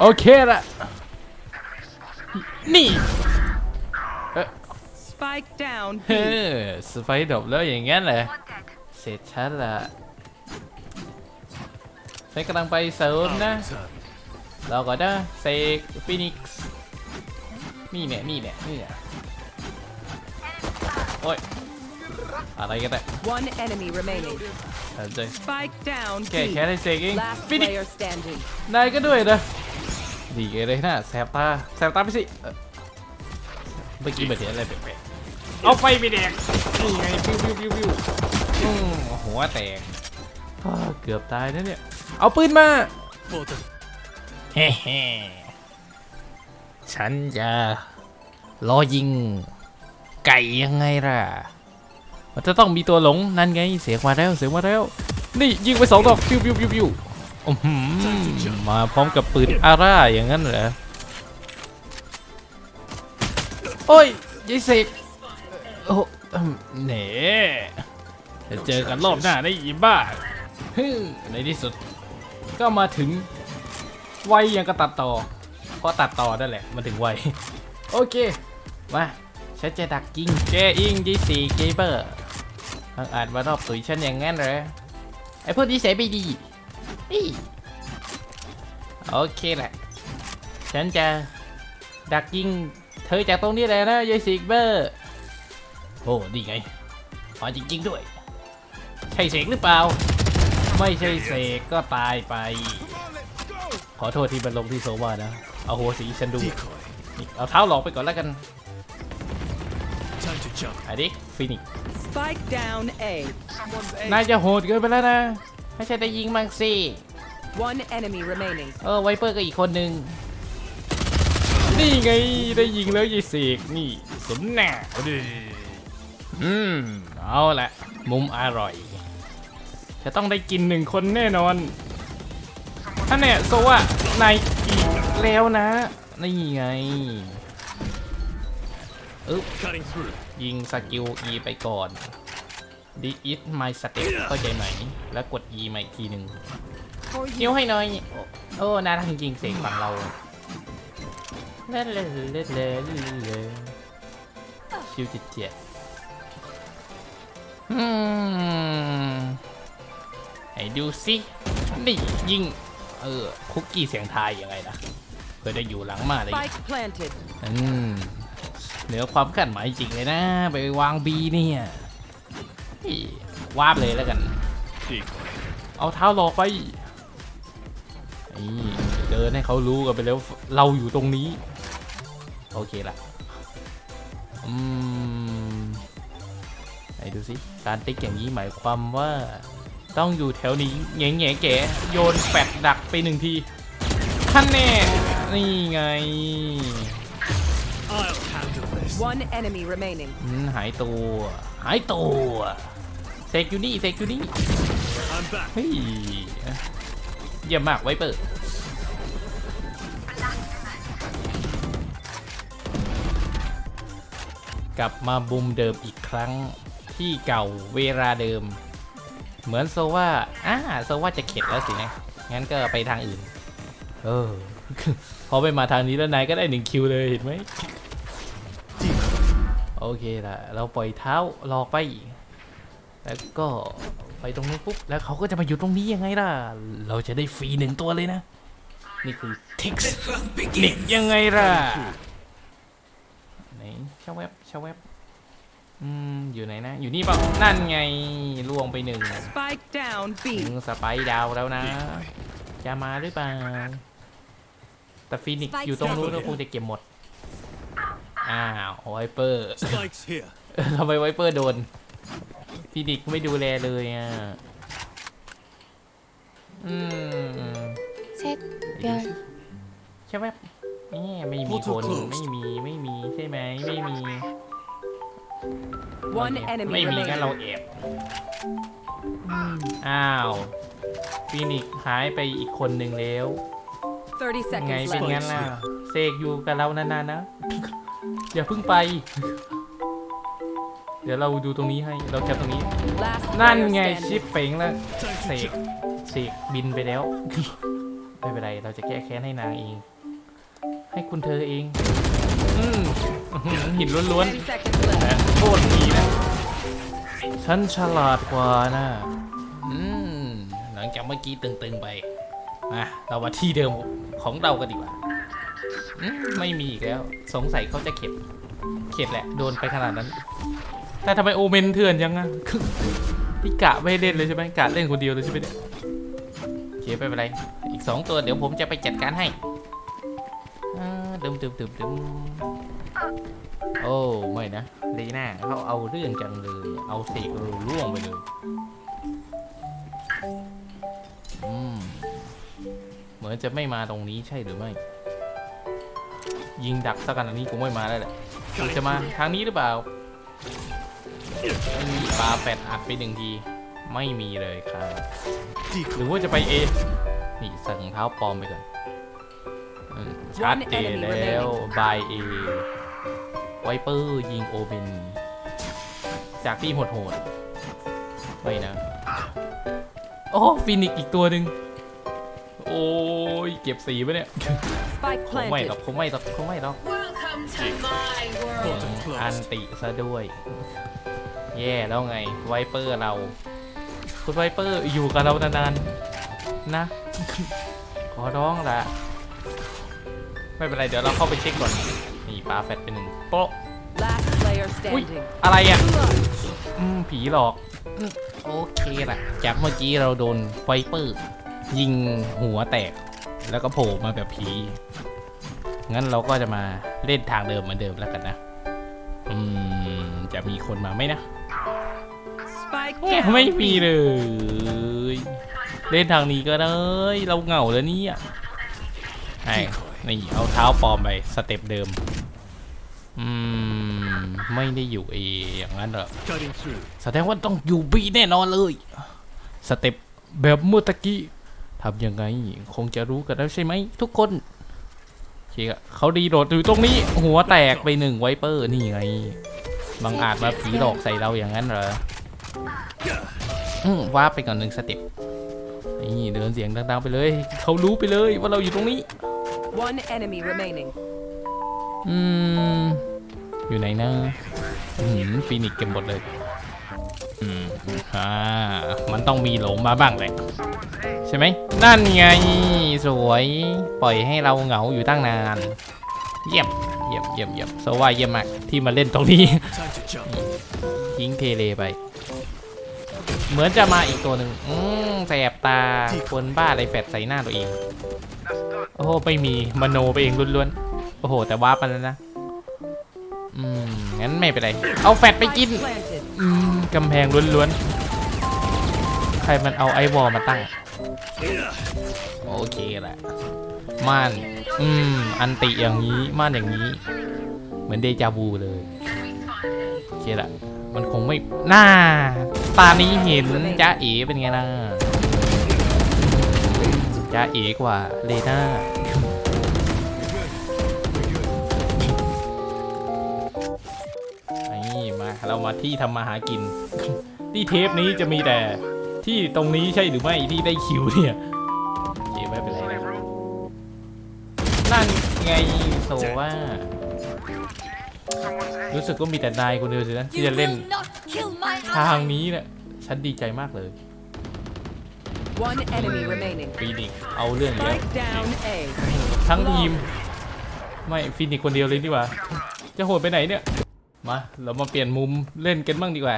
โอเคละนี่ Spike down. เฮ้อสไปดบแล้วอย่างงั้นเลยเสร็จฉันละฉันกำลังไปเสริมนะ เราก็นะเซกฟินิกซ์นี่เนี่ยนี่เนี่ยนี่เนี่ยโอ้ย อะไรกันเนี่ย One enemy remaining. สนใจ Spike down. แก้ B. แค้นให้เซกเอง Last ฟินิกซ์ player standing. นายก็ด้วยนะ ดีเลยนะแสบตาแสบตาไปสิเอ่อเมื่อกี้เหมือนเห็นอะไรแปลกๆเอาไฟไปแดกนี่ไงพิวพิวพิวพิวอืมหัวแตกอ้าวเกือบตายนะเนี่ย เอาปืนมาเฮ้เฮ้ฉันจะรอยิง ไก่ยังไงล่ะ มันจะต้องมีตัวหลงนั่นไงเสียงมาแล้วเสียงมาแล้ว นี่ยิงไปสองดอกพิวพิวพิวพิว อื้อหือมาพร้อมกับปืนอาร่าอย่างนั้นเหรอ โอ้ยยิงเสกโอ้อืมเน่จะเจอกันรอบหน้าได้อีบ้าฮึ่มในที่สุด ก็มาถึงไวยังก็ตัดต่อเพราะตัดต่อนั่นแหละ มันถึงไว โอเค มาฉันจะดักยิงแกอิงดีสีเกเบอร์บังอาจมารอบตุ๋ยฉันอย่างงั้นเหรอไอพวกนี้เสียไม่ดี อีโอเคแหละ ฉันจะดักยิงเธอจากตรงนี้เลยนะยายสีเบอร์โอ้ดีไงมาจริง ๆ ด้วย ใช่เสกหรือเปล่า ไม่ใช่เสกก็ตายไป ขอโทษที่มันลงที่โซวานะ เอาหัวสีฉันดูนี่เอาเท้าหลอกไปก่อนแล้วกัน Time to jump. ไอ้ดิฟินิก Spike down A. นายจะโหดเกินไปแล้วนะ ให้ฉันได้ยิงมังสิ One enemy remaining. เออไวเปอร์ก็อีกคนนึง นี่ไงได้ยิงแล้วยีเสกนี่ สมหน้าดิอืม เอาละมุมอร่อย จะต้องได้กินหนึ่งคนแน่นอนท่านเนี่ยโซว่านายอีกแล้วนะ นี่ไงอึ๊บ Cutting through. ยิงสกิล E ไปก่อน d it my step เข้าใจไหม แล้วกด E มาอีกทีหนึ่งนิ้วให้หน่อยโอ้โอ้น่ารักจริงๆเสียงฝั่งเราเล่นเลยเล่นเลยเล่นเลยชิวจิตเจ็ดอืมให้ดูสินี่ยิง เออ คุกกี้เสียงไทายยังไงนะเพื่อได้อยู่หลังมาเลย Spike planted. อืมเหนือความคาดหมายจริงเลยนะ ไปวางบีเนี่ยอี วาบเลยแล้วกัน Decoy. เอาเท้าหลอกไปนี่เดินให้เขารู้กันไปแล้วเราอยู่ตรงนี้ โอเคละอืมไหนดูสิการติ๊กอย่างนี้หมายความว่า ต้องอยู่แถวนี้แง่แง่ๆแกโยนแฟดดักไปหนึ่งทีท่านแน่นี่ไง I'll handle this. One enemy remaining. อืมหายตัว หายตัว เซกอยู่นี่เซกอยู่นี่ I'm back. เฮ้ยเยี่ยมมากไวเปอร์กลับมาบุมเดิมอีกครั้งที่เก่าเวลาเดิม เหมือนโซว่าอ่าโซว่าจะเข็ดแล้วสินะ งั้นก็ไปทางอื่น เออ พอไปมาทางนี้แล้วนายก็ได้หนึ่งคิวเลยเห็นไหม โอเคละเราปล่อยเท้าหลอกไป แล้วก็ไปตรงนู้นปุ๊บแล้วเขาก็จะมาอยู่ตรงนี้ยังไงล่ะ เราจะได้ฟรีหนึ่งตัวเลยนะ นี่คือเท็กซ์นิกยังไงล่ะไหนชาแวบชาแวบอืมอยู่ไหนนะ อยู่นี่เปล่านั่นไงล่วงไปหนึ่ง Spike down ถึ B. งสไปร์ดาวแล้วนะ จะมาหรือเปล่า แต่ฟีนิกซ์อยู่ตรงนู้นก็คงจะเก็บหมด อ้าวไวเปอร์ Spikes here. ทำไมไวเปอร์โดน ฟีนิกซ์ไม่ดูแลเลยอะ อืม 셋, ดู 별, สิใช่ไหมแม่ไม่มีคน ไม่มี ไม่มี ใช่ไหม ไม่มี One ไม่ enemy มีงั้นเรา remaining. แอบอ้าวฟีนิกซ์หายไปอีกคนหนึ่งแล้ว 30ไง seconds เป็น left. งั้นล่ะ เสกอยู่กับเรานานๆนะ อย่าเพิ่งไป เดี๋ยวเราดูตรงนี้ให้เราแคปตรงนี้ Last นั่น player ไง standing. ชิปเป่งแล้ว Time เส to ก jump. เสกบินไปแล้ว ไม่เป็นไรเราจะแก้แค้นให้นางเอง ให้คุณเธอเองอืมอื้อหือหินล้วน10 seconds ๆ left. แต่โคตรดีนะฉันฉลาดกว่านะอืมหลังจากเมื่อกี้ตึงๆไปมาเรามาที่เดิมของเรากันดีกว่าอืมไม่มีอีกแล้ว สงสัยเขาจะเข็ด เข็ดแหละ โดนไปขนาดนั้น แต่ทำไมโอเมนเถื่อนจังอะที่กะไม่เล่นเลยใช่ไหมกะเล่นคนเดียวเลยใช่ไหมเนี่ยโอเคไม่เป็นไรอีกสองตัวเดี๋ยวผมจะไปจัดการให้ดึมดึมดึมดึมโอ้ไม่นะลีน่าเขาเอาเรื่องจังเลยเอาเสกรูล่วงไปเลยอืมเหมือนจะไม่มาตรงนี้ใช่หรือไม่ ยิงดักสักขนาดนี้คงไม่มาแล้วแหละจะมาทางนี้หรือเปล่า ปลาแปดอัดไปหนึ่งทีไม่มีเลยครับหรือว่าจะไปเอนี่สั่งเท้าปลอมไปก่อนอืมชัดเจนแล้วบายเอไวเปอร์ยิงโอเบนจากที่โหดๆไม่นะ โอ้ฟินิกซ์อีกตัวหนึ่งโอ้ยเก็บสีไปเนี่ย Spike คงไม่หร planted. อกคงไม่หรอกคงไม่หรอก Welcome to my world. Portal อัน closed. ติซะด้วย แย่แล้วไงไวเปอร์เรา คุณไวเปอร์อยู่กับเรานานๆนะ ขอร้องละไม่เป็นไร เดี๋ยวเราเข้าไปเช็คก่อน นี่ปลาแฟดไปหนึ่งโป๊ะ Last player อุ้ย standing. อะไรอะอืมผีหลอกอืมโอเคละจากเมื่อกี้เราโดนไวเปอร์ยิงหัวแตก แล้วก็โผล่มาแบบผี งั้นเราก็จะมาเล่นทางเดิมเหมือนเดิมแล้วกันนะ อืมจะมีคนมาไหมนะ Spike แหม่ down. ไม่มีเลย เล่นทางนี้ก็ได้เราเหงาแล้วเนี่ยไอ้นี่เอาเท้าปลอมไปสเต็ปเดิม อืม ไม่ได้อยู่เออย่างนั้นเหรอ Cutting through. แสดงว่าต้องอยู่บีแน่นอนเลย สเต็ปแบบเมื่อตะกี้ทำยังไง คงจะรู้กันแล้วใช่ไหมทุกคน โอเคอะเขาดีโดดอยู่ตรงนี้หัวแตกไปหนึ่งไวเปอร์นี่ไงบังอาจมาผีหลอกใส่เราอย่างนั้นเหรออืมว่าไปก่อนหนึ่งสเต็ปนี่เดินเสียงดังๆไปเลยเขารู้ไปเลยว่าเราอยู่ตรงนี้ One enemy remaining. อืมอยู่ไหนนะอืมฟีนิกซ์เก็บหมดเลยอืมอ่ามันต้องมีโหลมาบ้างแหละใช่ไหมนั่นไงสวยปล่อยให้เราเหงาอยู่ตั้งนาน เยี่ยมเยี่ยมเยี่ยมเยี่ยมโซว่าเยี่ยมมากที่มาเล่นตรงนี้ทิ้งเทเลไป เหมือนจะมาอีกตัวหนึ่งอืมแสบตาคนบ้าอะไรแฟดใส่หน้าตัวเอง โอ้โหไม่มีมโนไปเองล้วนๆ โอ้โห แต่ว่าไปแล้วนะ อืม งั้นไม่เป็นไร เอาแฟดไปกิน อืมกำแพงล้วนๆ ใครมันเอาไอวอลมาตั้ง โอเคแหละม่านอืม อันติอย่างนี้ม่านอย่างนี้ เหมือนเดจาวูเลยโอเคละมันคงไม่น่าตานี้เห็นจ้าเอ๋เป็นไงล่ะจ้าเอ๋กว่าเลน่านี่มาเรามาที่ทำมาหากิน ที่เทปนี้จะมีแต่ ที่ตรงนี้ใช่หรือไม่ที่ได้คิวเนี่ยโอเคไม่เป็นไรนะนั่นไงโซว่า รู้สึกว่ามีแต่นายคนเดียวสินะที่ You จะเล่น will not kill my ทาง ally. นี้เนี่ยฉันดีใจมากเลย One enemy remaining. ฟีนิกซ์เอาเรื่องเยอะ Spike down A. ทั้งทีม ไม่ฟีนิกซ์คนเดียวเลยดีกว่า จะโหดไปไหนเนี่ย มา เรามาเปลี่ยนมุมเล่นกันบ้างดีกว่า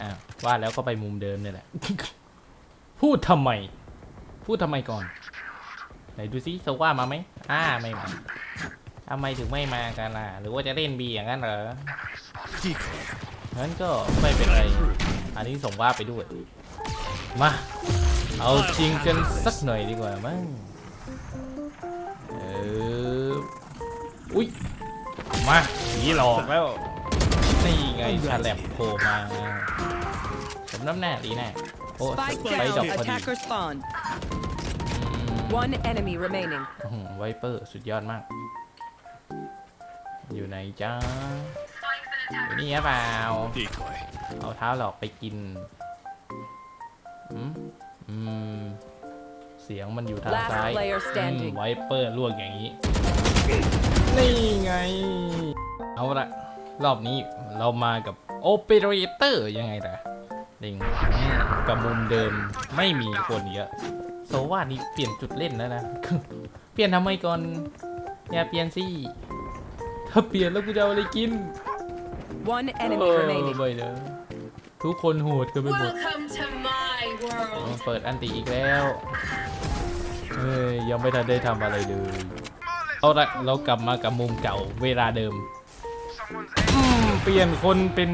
อ้าว ว่าแล้วก็ไปมุมเดิมเนี่ยแหละ พูดทำไม พูดทำไมก่อน ไหนดูซิโซว่ามาไหมอ่าไม่มาทำไมถึงไม่มากันล่ะ หรือว่าจะเล่นบีอย่างนั้นเหรอ Decoy. งั้นก็ไม่เป็นไร อันนี้ส่งว่าไปด้วย มา เอาจริงกันสักหน่อยดีกว่ามั้งเอออุ้ย มาผีหลอกแล้ว นี่ไงชาแลบโผล่มาสม น้ำหน้าดีแน่โอ้ Spike ไปดอก down. พอดี Attacker spawn. อืม One enemy remaining. อื้อหือไวเปอร์สุดยอดมาก อยู่ไหนจ้าอยู่นี่หรือเปล่า Decoy. เอาเท้าหลอกไปกินอืมอืมสเสียงมันอยู่ทาง Last ซ้าย player อืม standing ไวเปอร์ลวกอย่างนี้ นี่ไง เอาละรอบนี้เรามากับโอเปอเรเตอร์ยังไงล่ะ ลิงกับมุมเดิมไม่มีคนเยอะโซว่านี่เปลี่ยนจุดเล่นแล้วนะ เปลี่ยนทำไมก่อนอย่าเปลี่ยนสิถ้าเปลี่ยนแล้วกูจะเอาอะไรกิน One เอ enemy อ remaining. ไม่นะทุกคนโหดกันไปหมด Welcome to my world. เปิดอันติอีกแล้วเฮ้ยยังไม่ทันได้ทำอะไรเลยเอาละเรากลับมากับมุมเก่าเวลาเดิมอืมเปลี่ยนคนเป็น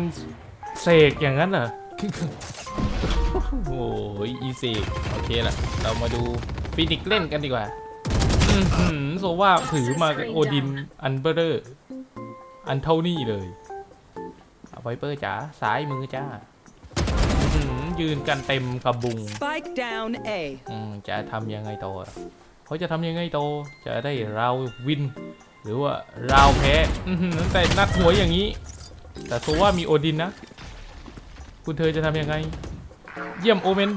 เสกอย่างนั้นเหรอ โอ้ยอีเสกโอเคละเรามาดูฟินิกซ์เล่นกันดีกว่าอือหือโซว่าถือมากับโอดินอันเบอร์อันเท่านี้เลยเอาไวเปอร์จ๋าซ้ายมือจ้าอื้อหือยืนกันเต็มกระบุง Spike down A. อืมจะทำยังไงต่อเขาจะทำยังไงต่อจะได้เราวิน หรือว่าเราแพ้อื้อหือแต่นักหัวยอย่างนี้ แต่โซว่ามีโอดินนะ คุณเธอจะทำยังไง เยี่ยมโอเมน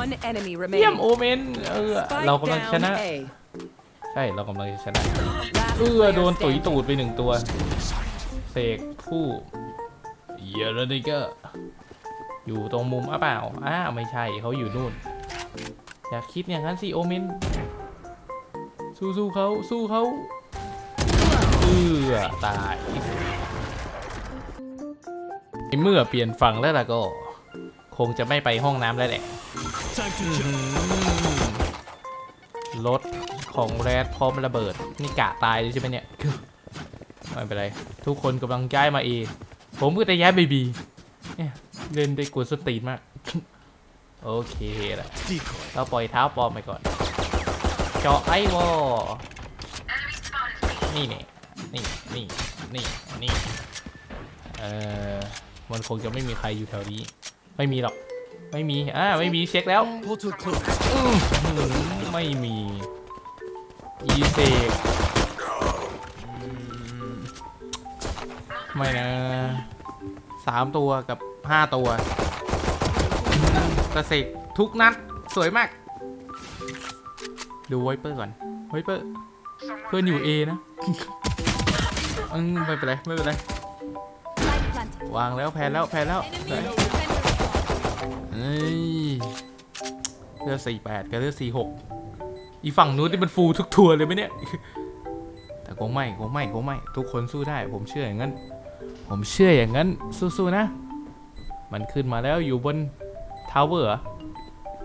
One enemy เยี่ยม remaining. โอเมน เออ Spike เรากำลังช down นะ A. ใช่ เรากำลังจะชนะ Last เออ player โดนตุ๋ย standing. ตูดไปหนึ่งตัว เสกผู้เยอรนิเกอร์อยู่ตรงมุมอะเปล่าอ้าไม่ใช่เขาอยู่นู่น อย่าคิดอย่างนั้นสิ โอเมน สู้สู้เขาสู้เขาเอือตาย เมื่อเปลี่ยนฝั่งแล้วล่ะก็ คงจะไม่ไปห้องน้ำแล้วแหละรถของแรดพร้อมระเบิด นี่กะตายเลยใช่ไหมเนี่ย ไม่เป็นไร ทุกคนกำลังย้ายมาเอ ผมก็จะย้ายไปบีเนี่ยเล่นได้กวนสตีนมาก โอเคละ Decoy. เราปล่อยเท้าปลอมไปก่อน เจาะไอวอนี่เนี่ยนี่นี่นี่นี่เออ มันคงจะไม่มีใครอยู่แถวนี้ ไม่มีหรอก ไม่มี อ่า ไม่มีเช็คแล้ว Portal closed. อื้อหือไม่มี อีเซกไม่นะสามตัวกับห้าตัวกระเสกทุกนัด สวยมาก ดูไวเปอร์ก่อนไวเปอร์ เพื่อนอยู่เอนะอืมไม่เป็นไร ไม่เป็นไร วางแล้วแพ้แล้วแพ้แล้วเฮ้ยเลือดสี่แปดกับเลือดสี่หกอีฝั่งนู้นที่มันฟูทุกทัวร์เลยไหมเนี่ย แต่คงไม่คงไม่คงไม่ทุกคนสู้ได้ ผมเชื่ออย่างนั้น ผมเชื่ออย่างนั้นสู้ๆนะ มันขึ้นมาแล้วอยู่บนทาวเวอร์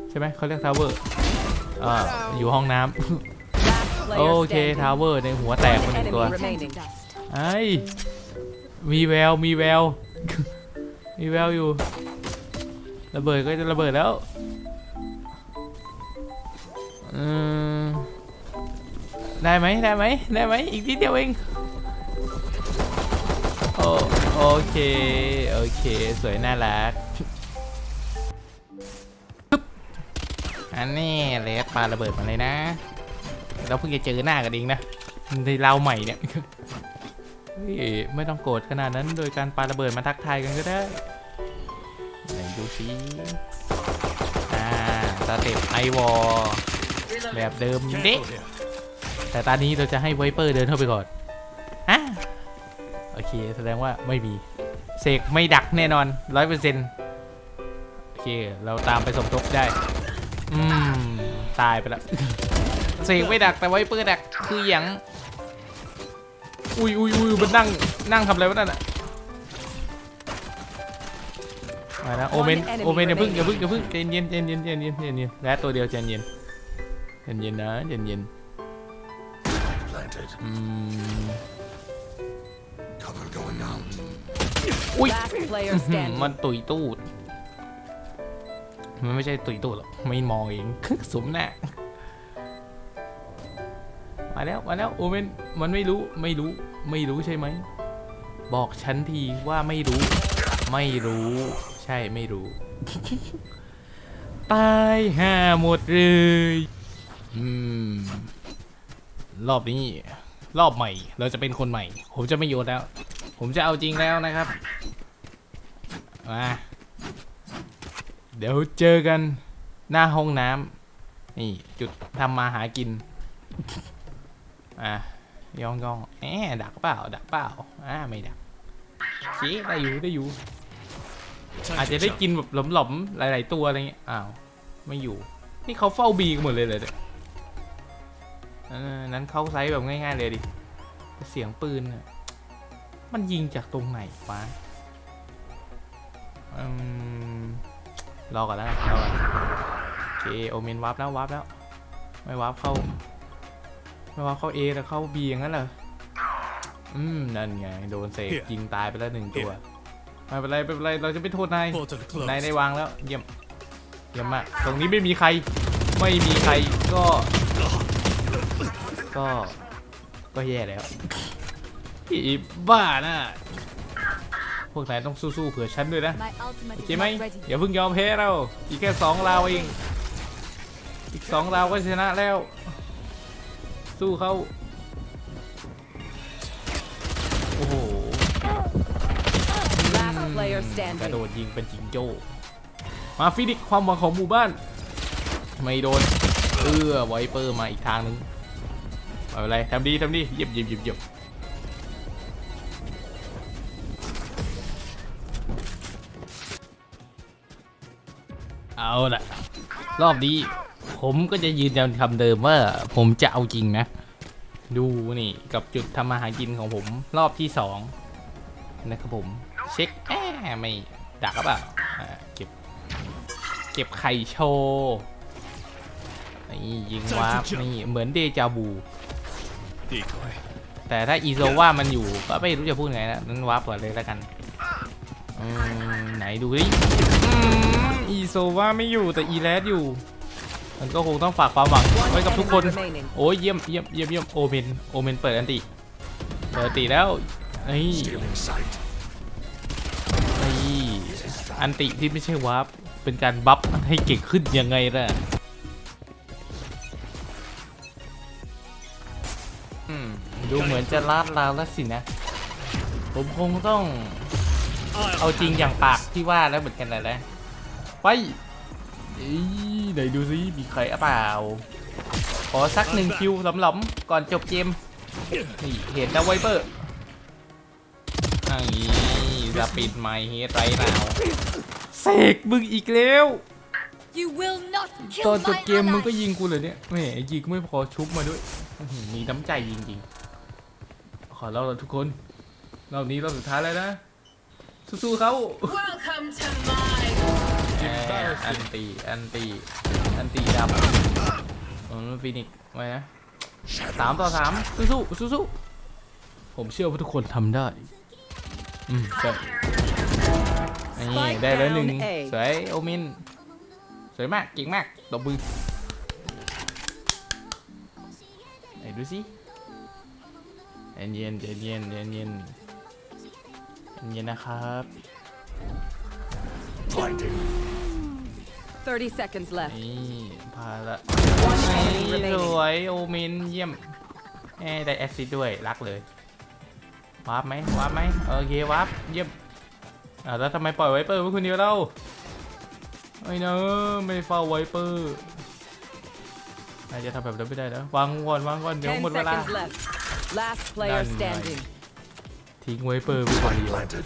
ใช่ไหมเขาเรียกทาวเวอร์อ่าอยู่ห้องน้ำโอเคทาวเวอร์ในหัวแตกมาหนึ่งตัวไอ้ มีแวว มีแวว มีแววอยู่ ระเบิดก็จะระเบิดแล้วได้ไหมได้ไหมได้ไหมอีกนิดเดียวเองโอโอเค โอเค สวยน่ารักอันนี้เลสปาระเบิดมาเลยนะ เราเพิ่งจะเจอหน้ากันเองนะในเราใหม่เนี่ย เฮ้ยไม่ต้องโกรธขนาดนั้นโดยการปาระเบิดมาทักทายกันก็ได้ไหนดูสิอ่าสเต็ปไอวอลแบบเดิมเด็กแต่ตอนนี้เราจะให้ไวเปอร์เดินเข้าไปก่อนอะโอเค แสดงว่าไม่มีเสกไม่ดักแน่นอนร้อยเปอร์เซ็นต์โอเค เราตามไปสมทบได้ อืม ตายไปแล้วเสกไม่ดักแต่ไวเปอร์ดักคืออย่าง อุ้ยอุ้ยอุ้ยมันนั่งนั่งทำอะไรวะนั่นอะมาแล้วโอเมน One enemy โอเมนอย่าเพึ่งอย่า remaining เพึ่งอย่าเพึ่งใจเย็นใจเย็นใจเย็นใจเย็นและตัวเดียวใจเย็นใจเย็นนะใจเย็น Planted. อืม Cover going out. อุ้ย Last player อื้อหือ standing. มันตุยตูดมันไม่ใช่ตุยตูดหรอกไม่มองเองสมหน้า มาแล้วมาแล้วโอเมนมันไม่รู้ไม่รู้ไม่รู้ใช่ไหม บอกฉันทีว่าไม่รู้ ไม่รู้ ใช่ไม่รู้ ตายห่าหมดเลยอืมรอบนี้ รอบใหม่ เราจะเป็นคนใหม่ ผมจะไม่โยนแล้ว ผมจะเอาจริงแล้วนะครับมาเดี๋ยวเจอกันหน้าห้องน้ำนี่จุดทำมาหากิน อะย่องย่องแอะดักเปล่า ดักเปล่า อ่าไม่ดักชี้ได้อยู่ได้อยู่ อาจจะได้กินแบบหลอมๆหลาย ๆ ตัวอะไรเงี้ย อ้าว ไม่อยู่ นี่เขาเฝ้าบีกันหมดเลยเลยเนี่ยนั้นเข้าไซส์แบบง่าย ๆ เลยดิ เสียงปืนมันยิงจากตรงไหนวะอืมรอก่อนแล้วกันรอก่อนโอเคโอเมนวาร์ปแล้ววาร์ปแล้ว ไม่วาร์ปเข้า ไม่วาร์ปเข้าเอแต่เข้าบีอย่างนั้นเหรอ อืม นั่นไง โดนเสกยิงตายไปแล้วหนึ่งตัว ไม่เป็นไรไม่เป็นไร เราจะไม่โทษนาย Portal closed. นายได้วางแล้ว เยี่ยม เยี่ยมมาก ตรงนี้ไม่มีใคร ไม่มีใครก็ ก็ ก็แย่แล้วอีบ้าน่ะพวกนายต้องสู้ๆเผื่อฉันด้วยนะ My ultimate โอ is เคไหม not ready. อย่าเพิ่งยอมแพ้เรา อีกแค่สองราวเอง อีกสองราวก็ชนะแล้ว สู้เขาโอ้โห Last player กระโด standing. ดยิงเป็นจิงโจ้ มาฟินิกซ์ความหวังของหมู่บ้าน ไม่โดน เออไวเปอร์มาอีกทางนึงไม่เป็นไรทำดีทำดีเยี่ยมเยี่ยมเยี่ยมเยี่ยมเอาล่ะ รอบนี้ ผมก็จะยืนยันคำเดิมว่าผมจะเอาจริงนะ ดูนี่กับจุดทำมาหากินของผมรอบที่สองนะครับผม เช็คแอบไม่ดักหรือเปล่าเก็บ เก็บไข่โชว์นี่ยิงวาร์ปนี่เหมือนเดจาบูแต่ถ้าอีโซว่ามันอยู่ก็ไม่รู้จะพูดไงนะนั้นวาร์ปก่อนเลยแล้วกันไหนดูดิอีโซว่าไม่อยู่แต่อีแรดอยู่ มันก็คงต้องฝากความหวัง One ไว้กับทุกคน enemy remaining. โอ้ยเยี่ยมเยี่ยมเยี่ยมเยี่ยมโอเมนโอเมนเปิดอันติเปิดอันติแล้วนี่ Stealing sight. นี่อันติที่ไม่ใช่วาร์ปเป็นการบัฟให้เก่งขึ้นยังไงล่ะอืมดูเหมือนจะลาดลาวแล้วสินะ ผมคงต้อง I'll เอาจริงอย่างปากที่ว่าแล้วเหมือนกันนะนะไป อีไหนดูซิมีใครหรือเปล่า ขอสักหนึ่งคิวหลำๆก่อนจบเกมนี่เห็นนะไวเปอร์อันนี้จะปิดไมค์เฮดไรนาวเสกมึงอีกแล้ว You will not ตอน kill จบ my เกมมึงก็ ally. ยิงกูเลยเนี่ยแหมยิงไม่พอชุบมาด้วยอื้อหือมีน้ำใจจริงๆ ขอเล่าเลยทุกคนรอบนี้รอบสุดท้ายแล้วนะ สู้ๆเขา Welcome to my แหมอันตีอันตีอันตีดำอืมฟินิกซ์ไว้นะสามต่อสามสู้ๆสู้ๆผมเชื่อว่าทุกคนทำได้ อืมใช่นี่ Spike ได้แล้วหนึ่ง down A สวยโอมิน สวยมากเก่งมากตบมือไหนดูสิเย็นเย็นเย็นเย็นเย็นเย็นเย็นนะครับ blinding. 30 seconds left. นี่พาละ One นี่ enemy ส remaining. วยโอมินเยี่ยมแหมได้แอสซิดด้วยรักเลยวาร์ปไหมวาร์ปไหมโอเควาร์ปเยี่ยมอ่าวแล้วทำไมปล่อยไวเปอร์ไว้คนเดียวเล่าไม่นะไม่เฝ้าไวเปอร์นายจะทำแบบนั้นไม่ได้นะวางก่อนวางก่อนเดี๋ยว10หมดเวลา seconds left. Last player Done, standing. ทิ้งไวเปอร์ไว้คน Spike เดียว planted.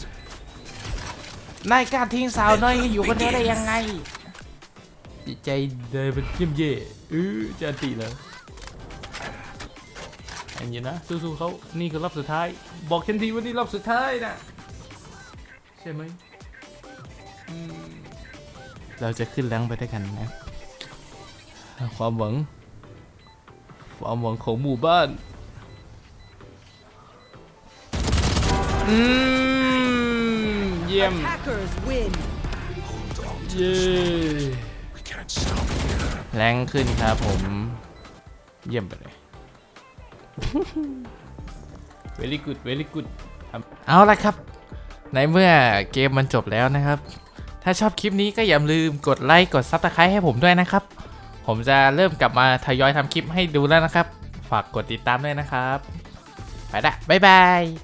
นายกล้ารทิ้งสาวน้อยให้อยู่คนเดียวได้ยังไง จิตใจเลยเป็นเยี่ยมเย่เออจะอันติเลยอันนี้นะสู้ๆเขานี่คือรอบสุดท้าย บอกฉันทีว่านี่รอบสุดท้ายนะใช่ไหมอืมเราจะขึ้นแรงไปด้วยกันนะ ความหวัง ความหวังของหมู่บ้านอืมเยี่ยม Attackers win. Hold on. เย้ แรงขึ้นครับผม เยี่ยมไปเลย very good very good ครับเอาละครับ ในเมื่อเกมมันจบแล้วนะครับ ถ้าชอบคลิปนี้ก็อย่าลืมกดไลค์กดซับสไครต์ให้ผมด้วยนะครับ ผมจะเริ่มกลับมาทยอยทำคลิปให้ดูแล้วนะครับ ฝากกดติดตามด้วยนะครับ ไปละบ๊ายบาย